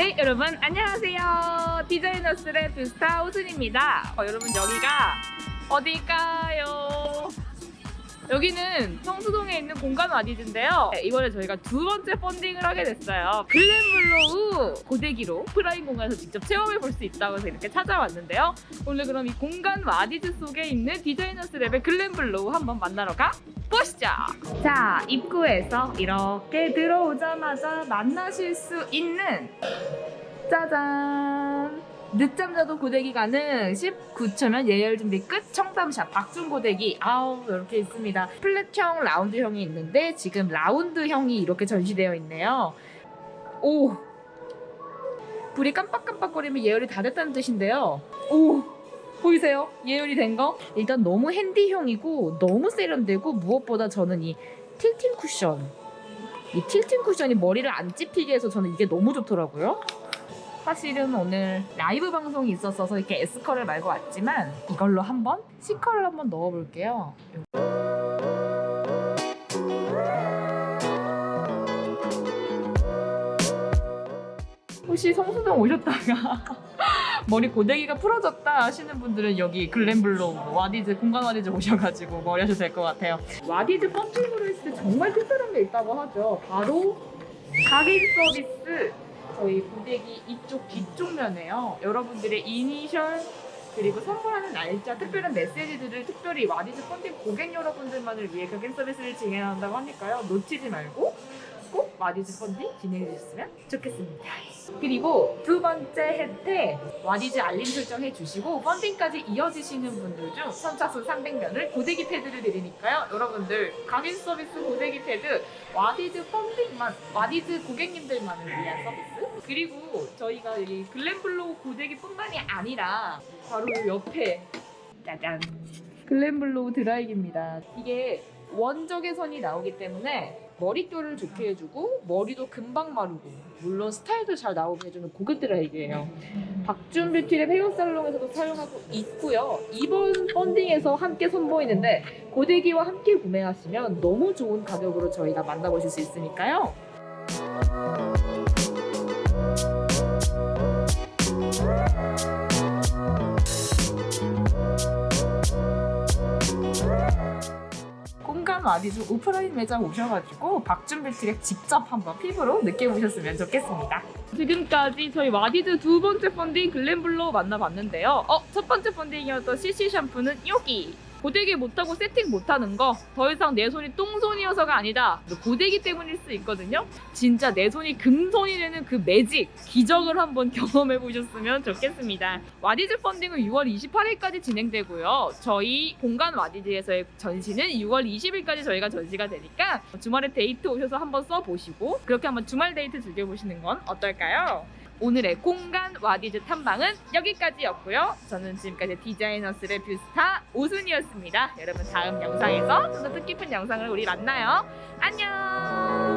네, 여러분 안녕하세요. 디자이너스의 뷰스타 호순입니다. 어, 여러분 여기가 어딜까요? 여기는 성수동에 있는 공간 와디즈인데요. 네, 이번에 저희가 두 번째 펀딩을 하게 됐어요. 글램블로우 고데기로 프라임 공간에서 직접 체험해 볼 수 있다고 해서 이렇게 찾아왔는데요. 오늘 그럼 이 공간 와디즈 속에 있는 디자이너스 랩의 글램블로우 한번 만나러 가 보시죠. 자, 입구에서 이렇게 들어오자마자 만나실 수 있는 짜잔! 늦잠 자도 고데기 가능. 19초면 예열 준비 끝. 청담샵 박준 고데기. 아우 이렇게 있습니다. 플랫형 라운드형이 있는데 지금 라운드형이 이렇게 전시되어 있네요. 오. 불이 깜빡깜빡거리면 예열이 다 됐다는 뜻인데요. 오. 보이세요? 예열이 된 거? 일단 너무 핸디형이고 너무 세련되고 무엇보다 저는 이 틸팅 쿠션. 이 틸팅 쿠션이 머리를 안 찝히게 해서 저는 이게 너무 좋더라고요 사실은 오늘 라이브 방송이 있었어서 이렇게 S컬을 말고 왔지만 이걸로 한번 C컬을 한번 넣어볼게요. 혹시 성수동 오셨다가 머리 고데기가 풀어졌다 하시는 분들은 여기 글램블로 와디즈 공간 와디즈 오셔가지고 머리 하셔도 될 것 같아요. 와디즈 펌핑으로 했을 때 정말 특별한 게 있다고 하죠. 바로 가긴 서비스 저희 고데기 이쪽 뒤쪽 면에요. 여러분들의 이니셜 그리고 선물하는 날짜, 특별한 메시지들을 특별히 와디즈 펀딩 고객 여러분들만을 위해 가긴 서비스를 진행한다고 하니까요. 놓치지 말고 꼭 와디즈 펀딩 진행해 주셨으면 좋겠습니다. 그리고 두 번째 혜택 와디즈 알림 설정해 주시고 펀딩까지 이어지시는 분들 중 선착순 300명을 고데기 패드를 드리니까요. 여러분들 강인 서비스 고데기 패드 와디즈 펀딩만 와디즈 고객님들만을 위한 서비스 그리고 저희가 이 글램블로우 고데기뿐만이 아니라 바로 요 옆에 짜잔 글램블로우 드라이기입니다. 이게 원적외선이 나오기 때문에 머릿결을 좋게 해주고 머리도 금방 마르고 물론 스타일도 잘 나오게 해주는 고급 드라이기예요. 박준 뷰티랩 헤어 살롱에서도 사용하고 있고요. 이번 펀딩에서 함께 선보이는데 고데기와 함께 구매하시면 너무 좋은 가격으로 저희가 만나보실 수 있으니까요. 공간 와디즈 오프라인 매장 오셔가지고 박준 뷰티랩 직접 한번 피부로 느껴보셨으면 좋겠습니다. 지금까지 저희 와디즈 두 번째 펀딩 글램블로 만나봤는데요. 어, 첫 번째 펀딩이었던 CC 샴푸는 여기. 고데기 못하고 세팅 못하는 거 더 이상 내 손이 똥손이어서가 아니다. 고데기 때문일 수 있거든요. 진짜 내 손이 금손이 되는 그 매직 기적을 한번 경험해 보셨으면 좋겠습니다. 와디즈 펀딩은 6월 28일까지 진행되고요. 저희 공간 와디즈에서의 전시는 6월 20일까지 저희가 전시가 되니까 주말에 데이트 오셔서 한번 써보시고 그렇게 한번 주말 데이트 즐겨보시는 건 어떨까요? 오늘의 공간 와디즈 탐방은 여기까지였고요. 저는 지금까지 디자이너스의 뷰스타 오순이었습니다. 여러분 다음 영상에서 좀 더 뜻깊은 영상을 우리 만나요. 안녕!